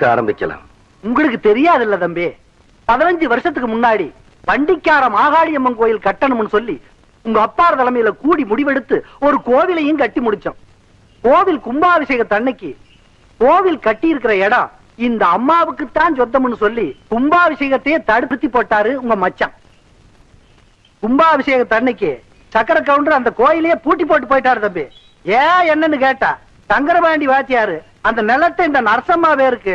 பார்க்க ஆரம்பிக்கலாம். உங்களுக்கு தெரியாதுல்ல தம்பி. பதினஞ்சு வருஷத்துக்கு முன்னாடி பண்டிக்கார மாகாளியம்மன் கோயில் கட்டணும்னு சொல்லி உங்க அப்பார் தலைமையில கூடி முடிவெடுத்து ஒரு கோவிலையும் கட்டி முடிச்சோம். கோவில் கும்பாபிஷேகத்தன்னைக்கு கோவில் கட்டி இருக்கிற இடம் இந்த அம்மாவுக்கு தான் சொத்தம்னு சொல்லி கும்பாபிஷேகத்தையே தடுத்து போட்டாரு உங்க மச்சான். கும்பாபிஷேகத்தன்னைக்கு சக்கர கவுண்டர் அந்த கோயிலையே பூட்டி போட்டு போயிட்டாரு தம்பி. ஏன் என்னன்னு கேட்டா சங்கரபாண்டி வாத்தியாரு அந்த நிலத்தை இந்த நரசம்மா பேருக்கு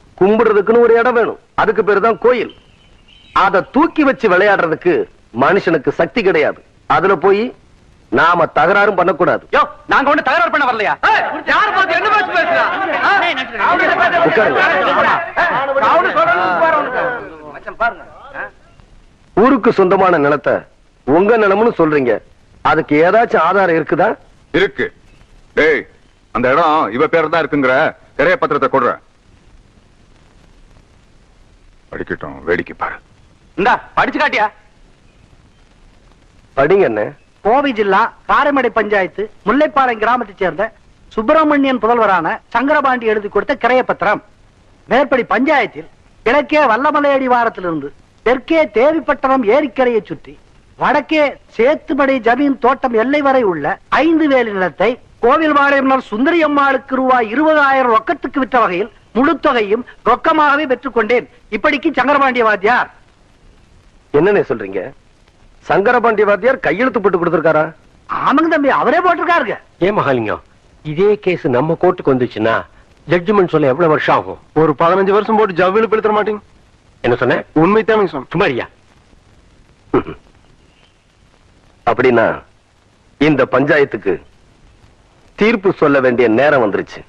கும்பிடுறதுக்குன்னு ஒரு இடம் வேணும். அதுக்கு பேரு தான் கோயில். அத தூக்கி வச்சு விளையாடுறதுக்கு மனுஷனுக்கு சக்தி கிடையாது. அதுல போய் நாம தகராறும் பண்ணக்கூடாது. யோ நாங்க ஒண்ணு தகராறு பண்ண வரலையா? யார் பார்த்து என்ன பேச்சு பேசுறா? ஊருக்கு சொந்தமான நிலத்தை உங்க நிலம்னு சொல்றீங்க. அதுக்கு ஏதாச்சும் ஆதாரம் இருக்குதா? இருக்கு. டேய் அந்த இடம் இவ பேர் தான் இருக்குங்கிற. திரைய பத்திரத்தை கொடுற படிக்கட்டும் வேடிக்கை பாரு. இந்தா படிச்சு காட்டியா? படிங்க என்ன கோவை ஜில்லா காரைமடை பஞ்சாயத்து முல்லைப்பாளையம் கிராமத்தைச் சேர்ந்த சுப்பிரமணியன் புதல்வரான சங்கரபாண்டி எழுதி கொடுத்த கிரைய பத்திரம். மேற்படி பஞ்சாயத்தில் கிழக்கே வல்லமலை அடிவாரத்திலிருந்து தெற்கே தேவிப்பட்டணம் ஏரிக்கரையை சுற்றி வடக்கே சேத்துமடை ஜமீன் தோட்டம் எல்லை வரை உள்ள ஐந்து வேலி நிலத்தை கோவில் வாழையம்னார் சுந்தரி அம்மாளுக்கு ரூபாய் இருபதாயிரம் ரொக்கத்துக்கு விற்ற வகையில் முழு தொகையும் ரொக்கமாகவே பெற்றுக்கொண்டேன். இப்படிக்கு சங்கரபாண்டிய வாத்தியார் என்னண்ணே சொல்றீங்க? சங்கரபாண்டி வாத்தியார் கையெழுத்து போட்டு கொடுத்திருக்காரா? ஆமாங்க தம்பி அவரே போட்டிருக்காருங்க. ஏன் மகாலிங்கம் இதே கேஸ் நம்ம கோர்ட்டுக்கு வந்துச்சுன்னா ஜட்ஜ்மெண்ட் சொல்ல எவ்வளவு வருஷம் ஆகும்? ஒரு பதினஞ்சு வருஷம் போட்டு ஜவ்வில பெடுத்துற மாட்டீங்க. என்ன சொன்ன? உண்மை தான் சொன்ன. சுமாரியா அப்படின்னா இந்த பஞ்சாயத்துக்கு தீர்ப்பு சொல்ல வேண்டிய நேரம் வந்துருச்சு.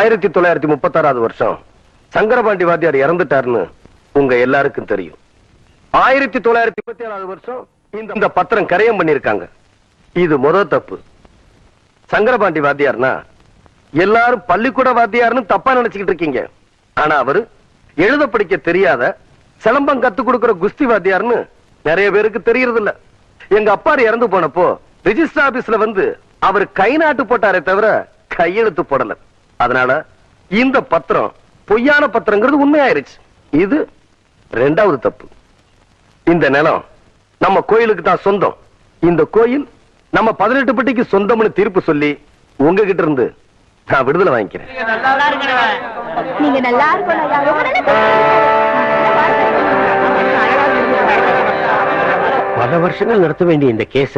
ஆயிரத்தி தொள்ளாயிரத்தி முப்பத்தாறாவது வருஷம் சங்கரபாண்டி வாத்தியார் இறந்துட்டாருன்னு உங்க எல்லாருக்கும் தெரியும். ஆயிரத்தி தொள்ளாயிரத்தி முப்பத்தி ஏழாவது வருஷம் இந்த இந்த பத்திரம் கரையம் பண்ணிருக்காங்க இது முதல் தப்பு. சங்கரபாண்டி வாத்தியார்னா எல்லாரும் பள்ளிக்கூட வாத்தியார்னு தப்பா நினைச்சுக்கிட்டு இருக்கீங்க. ஆனா அவரு எழுத படிக்க தெரியாத சிலம்பம் கத்து கொடுக்கிற குஸ்தி வாத்தியார்னு நிறைய பேருக்கு தெரியறது இல்ல எங்க அப்பாரு இறந்து போனப்போ ரிஜிஸ்டர் ஆபீஸ்ல வந்து அவர் கை நாட்டு போட்டாரே தவிர கையெழுத்து போடல. அதனால இந்த பத்திரம் பொய்யான பத்திரங்கிறது உண்மையாயிருச்சு. இது ரெண்டாவது தப்பு. இந்த நிலம் நம்ம கோயிலுக்கு தான் சொந்தம். இந்த கோயில் நம்ம பதினெட்டு பட்டிக்கு சொந்தம்னு தீர்ப்பு சொல்லி உங்ககிட்ட இருந்து நான் விடுதலை வாங்கிக்கிறேன். நீங்க நல்லா பல வருஷங்கள் நடத்த வேண்டிய இந்த கேஸ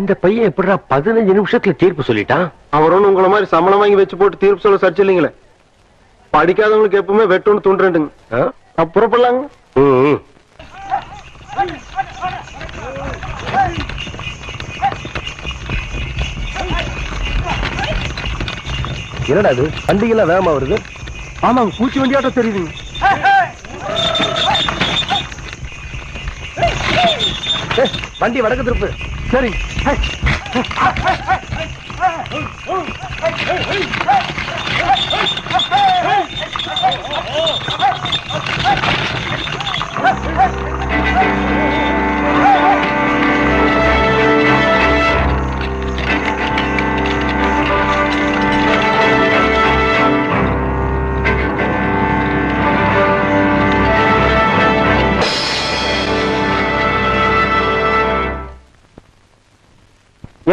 இந்த பையன் எப்படிடா பதினஞ்சு நிமிஷத்துல தீர்ப்பு சொல்லிட்டான்? அவர் ஒண்ணு உங்கள மாதிரி சம்பளம் வாங்கி வச்சு போட்டு தீர்ப்பு சொல்ல சர்ச்சை இல்லைங்களே. படிக்காதவங்களுக்கு எப்பவுமே வெட்டொன்னு துண்டுறேன்டுங்க. ஆ? அப்ப புறப்படலாங்க. ம், ம். என்னடா இது? வண்டிகள்லாம் வேகமா வருது? ஆமாங்க பூச்சி வண்டியாட்டம் தெரியுதுங்க. வண்டி வடக்கு திருப்பு. சரி.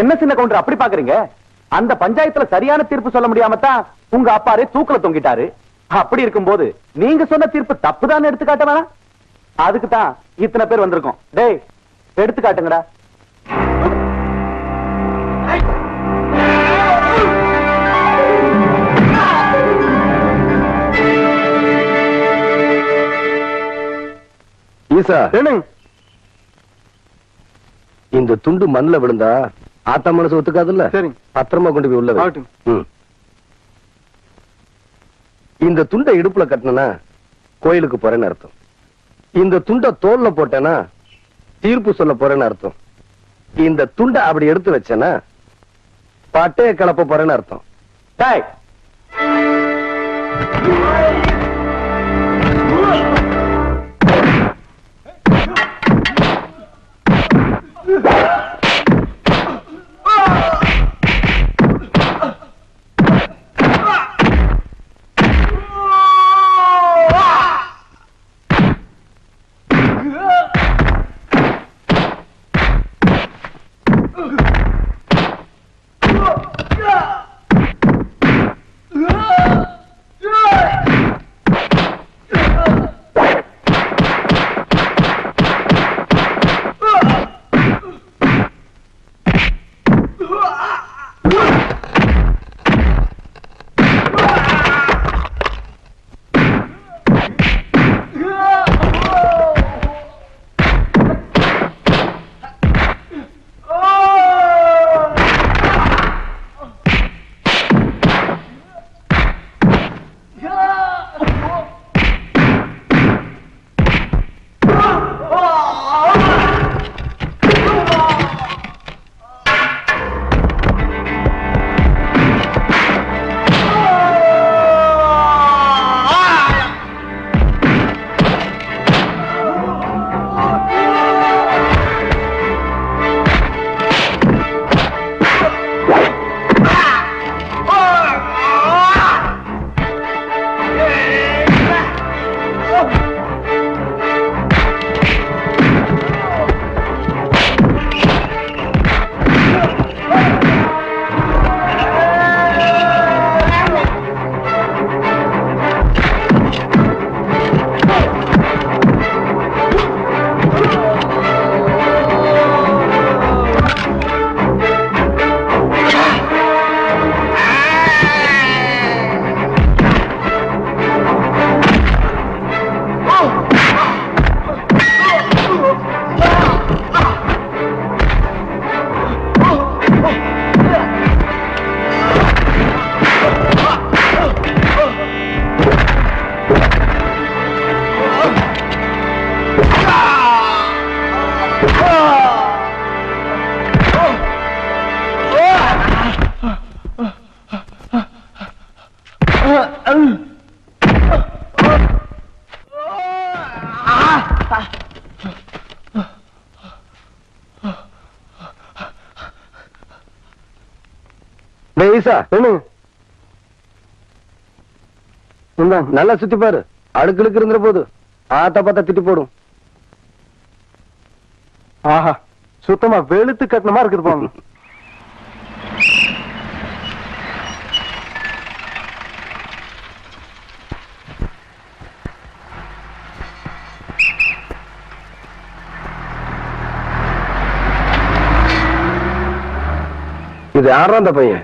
என்ன சின்ன கவுண்டர் அப்படி பாக்குறீங்க? அந்த பஞ்சாயத்துல சரியான தீர்ப்பு சொல்ல முடியாம தான் உங்க அப்பாரே தூக்கல தொங்கிட்டாரு. அப்படி இருக்கும்போது நீங்க சொன்ன தீர்ப்பு தப்புதான் எடுத்து காட்ட வேணாம். அதுக்கு தான் இத்தனை பேர் வந்திருக்கோம். டேய் எடுத்து காட்டுங்கடா ஈசா. என்னங்க? இந்த துண்டு மண்ணுல விழுந்தா ஆத்தா மனசு ஒத்துக்காதுல்ல சரி பத்திரமா கொண்டு போய் உள்ள இந்த துண்டை இடுப்புல கட்டினா கோயிலுக்கு போறேன்னு அர்த்தம் இந்த துண்டை தோல்ல போட்டனா தீர்ப்பு சொல்ல போறேன்னு அர்த்தம் இந்த துண்டை அப்படி எடுத்து வச்சனா பட்டைய கலப்ப போறேன்னு அர்த்தம் டாய் Yeah. ஈசா என்ன இந்தா, நல்லா சுத்தி பாரு. அடுக்களுக்கு இருந்துற போது ஆத்தா பார்த்தா திட்டி போடும். ஆஹா சுத்தமா வெளுத்து கட்டணமா இருக்குது போங்க இது யாரா அந்த பையன்?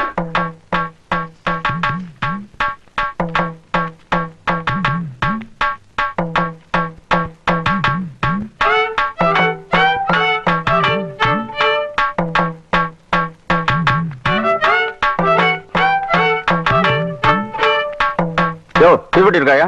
யோ இருக்காயா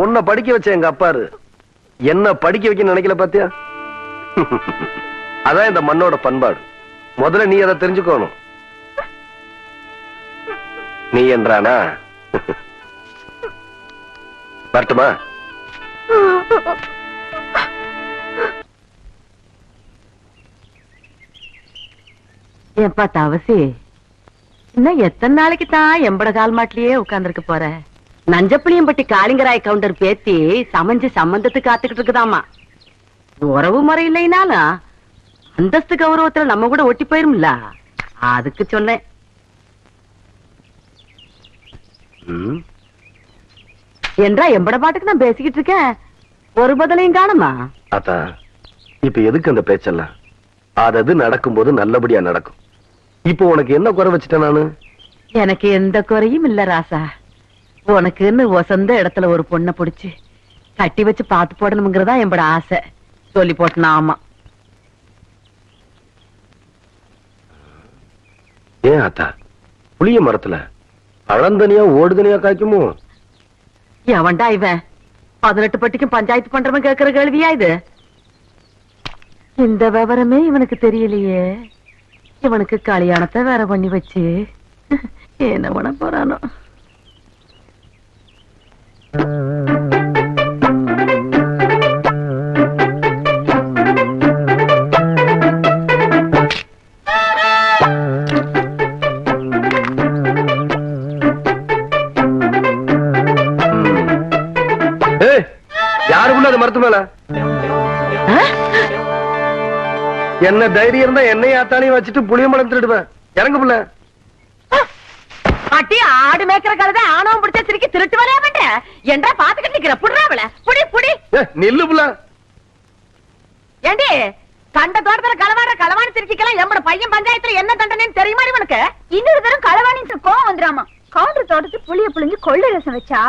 உன்னை படிக்க வச்ச எங்க அப்பாரு. என்ன படிக்க வைக்க நினைக்கல பாத்தியா? அதான் இந்த மண்ணோட பண்பாடு. முதல்ல நீ அதை தெரிஞ்சுக்கணும். நீ என்றானா? வரட்டுமா? எப்பா தவசி இன்னும் எத்தனை நாளைக்கு தான் எம்பட கால் மாட்டிலேயே உட்கார்ந்துருக்க போற? நஞ்சப்புளியம்பட்டி காளிங்கராய் கவுண்டர் பேத்தி சமைஞ்சு சம்பந்தத்துக்கு காத்துக்கிட்டு இருக்குதாமா உறவு முறை இல்லைனாலும் அந்தஸ்து கௌரவத்துல நம்ம கூட ஒட்டி போயிரும்ல? அதுக்கு சொன்னேன். என்றா எம்பட பாட்டுக்கு நான் பேசிக்கிட்டு இருக்கேன் ஒரு பதிலையும் காணுமா? அத்தா இப்ப எதுக்கு அந்த பேச்செல்லாம்? அதது நடக்கும்போது நல்லபடியா நடக்கும். இப்போ உனக்கு என்ன குறை வச்சுட்டேன் நானு? எனக்கு எந்த குறையும் இல்ல ராசா. உனக்குன்னு வசந்த இடத்துல ஒரு பொண்ணை புடிச்சு கட்டி வச்சு பாத்து போடணுங்கிறதா எம்பட ஆசை. சொல்லி போட்டனா ஆமா. ஏன் அத்தா? புளிய மரத்துல பழந்தனியா ஓடுதனியா காய்க்குமோ? எவன்டா இவன்? பதினெட்டு பட்டிக்கும் பஞ்சாயத்து பண்றவன் கேக்குற கேள்வியா இது? இந்த விவரமே இவனுக்கு தெரியலையே. இவனுக்கு கல்யாணத்தை வேற பண்ணி வச்சு. என்ன பண்ண போறானோ? மரத்து மேல என்ன தைரியம் இருந்தா என்னைய ஆத்தாலையும் வச்சுட்டு புளியம்பழம் திருடுவேன். இறங்கு புள்ள. அட்டி ஆடு மேய்க்கிற கழுதை ஆணவம் பிடிச்ச சிரிக்கி திருட்டு வரையா பண்ற என்றா பாத்துக்கிட்டு நிக்கிற? புடுறாவல புடி புடி. நில்லு புள்ள. ஏண்டி கண்ட தோட்டத்துல களவாடுற களவாணி சிரிக்கலாம் எம்மட பையன் பஞ்சாயத்துல என்ன தண்டனைன்னு தெரியுமா உனக்கு? இன்னொரு தரம் களவாணின்னு கோவம் வந்துராமா கவுண்டர் தோட்டத்து புளிய புளிஞ்சு கொள்ளை ரசம் வச்சா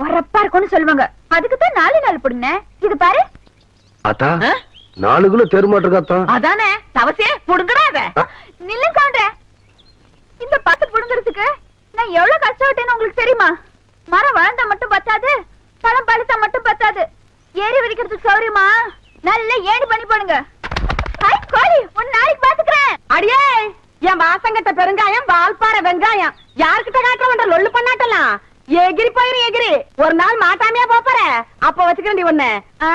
வரப்பா இருக்கும்னு சொல்லுவாங்க. அதுக்கு தான் நாலு நாள் புடுங்க இது பாரு. அத்தா நாலு கிலோ அதானே தவசியே புடுங்கடா அத நில்லு கவுண்டர் இந்த பத்து புடுங்கிறதுக்கு நான் எவ்வளவு கஷ்டப்பட்டேன்னு உங்களுக்கு தெரியுமா? மரம் வளர்ந்தா மட்டும் பத்தாது பழம் பழுத்தா மட்டும் பத்தாது. ஏறி விரிக்கிறதுக்கு சௌரியமா நல்ல ஏணி பண்ணி போடுங்க. ஹாய் கோழி உன் நாளைக்கு பாத்துக்கிறேன் அடியே என் வாசங்கட்ட பெருங்காயம் வால்பாறை வெங்காயம். யாருக்கிட்ட காட்டுறவன்ற லொல்லு பண்ணாட்டலாம் எகிரி போயிரு எகிரி. ஒரு நாள் மாட்டாமையா போப்பற அப்ப வச்சுக்கிறேன் ஒண்ணு. ஆ.